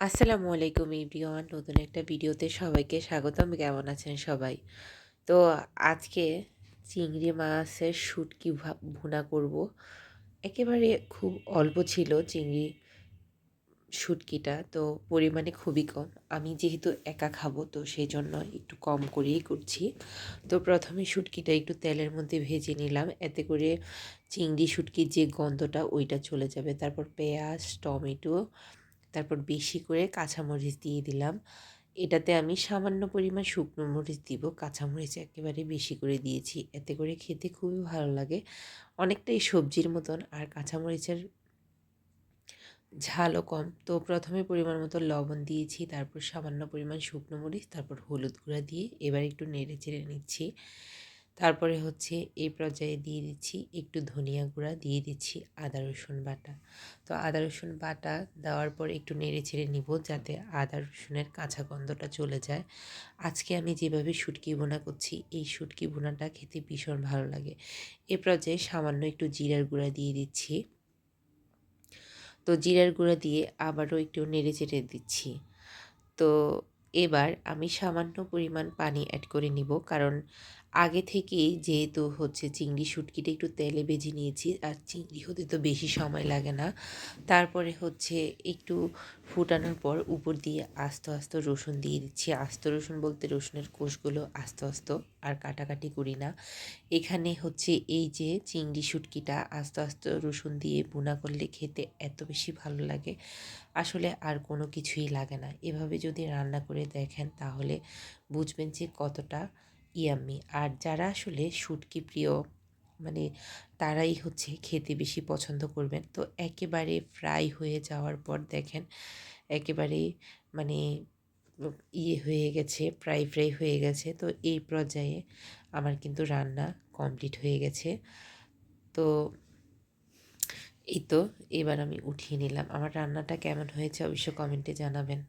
আসসালামু আলাইকুম এভরিওয়ান। নতুন একটা ভিডিওতে সবাইকে স্বাগতম কেমন আছেন সবাই? তো আজকে চিংড়ি মাছের শুটকি ভুনা করব। একেবারে খুব অল্প ছিল চিংড়ি শুটকিটা, তো পরিমাণে খুবই কম। আমি যেহেতু একা খাব, তো সেই জন্য একটু কম করেই করছি। তো প্রথমে শুটকিটা একটু তেলের মধ্যে ভেজে নিলাম। এতে করে চিংড়ি শুটকির যে গন্ধটা, ওইটা চলে যাবে। তারপর পেঁয়াজ, টমেটো তারপর বেশি করে কাঁচামরিচ দিয়ে দিলাম। এটাতে আমি সামান্য পরিমাণ শুকনো মরিচ দিব। কাঁচামরিচ একেবারে বেশি করে দিয়েছি। এতে করে খেতে খুবই ভালো লাগে। অনেকটাই সবজির মতন আর কাঁচামরিচের ঝালও কম। তো প্রথমে পরিমাণ মতো লবণ দিয়েছি, তারপর সামান্য পরিমাণ শুকনো মরিচ, তারপর হলুদ গুঁড়া দিয়ে এবার একটু নেড়ে চেড়ে নিচ্ছি। তারপরে হচ্ছে এই পর্যায়ে দিয়ে দিচ্ছি একটু ধনিয়া গুঁড়া, দিয়ে দিচ্ছি আদা, রসুন বাটা। তো আদা, রসুন বাটা দেওয়ার পর একটু নেড়ে ছেড়ে নিব যাতে আদা, রসুনের কাঁচা গন্ধটা চলে যায়। আজকে আমি যেভাবে শুটকি বোনা করছি, এই শুটকি বোনাটা খেতে ভীষণ ভালো লাগে। এ পর্যায়ে সামান্য একটু জিরার গুঁড়া দিয়ে দিচ্ছি। তো জিরার গুঁড়া দিয়ে আবারও একটু নেড়ে চেড়ে দিচ্ছি। তো এবার আমি সামান্য পরিমাণ পানি অ্যাড করে নিব, কারণ আগে থেকেই যেহেতু হচ্ছে চিংড়ি শুটকিটা একটু তেলে ভেজে নিয়েছি, আর চিংড়ি হতে তো বেশি সময় লাগে না। তারপরে হচ্ছে একটু ফুটানোর পর উপর দিয়ে আস্ত আস্ত রসুন দিয়ে দিচ্ছি। আস্ত রসুন বলতে রসুনের কোষগুলো আস্ত আস্ত আর কাটাকাটি করি না। এখানে হচ্ছে এই যে চিংড়ি শুটকিটা আস্ত আস্ত রসুন দিয়ে বুনা করলে খেতে এত বেশি ভালো লাগে, আসলে আর কোনো কিছুই লাগে না। এভাবে যদি রান্না করে দেখেন তাহলে বুঝবেন যে কতটা ইয়াম্মি আর যারা আসলে শুটকি প্রিয় মানে তারাই হচ্ছে খেতে বেশি পছন্দ করবেন। তো একেবারে ফ্রাই হয়ে যাওয়ার পর দেখেন, একেবারে মানে ইয়ে হয়ে গেছে, ফ্রাই ফ্রাই হয়ে গেছে। তো এই পর্যায়ে আমার কিন্তু রান্না কমপ্লিট হয়ে গেছে। তো এই তো, এবার আমি উঠিয়ে নিলাম। আমার রান্নাটা কেমন হয়েছে অবশ্য কমেন্টে জানাবেন।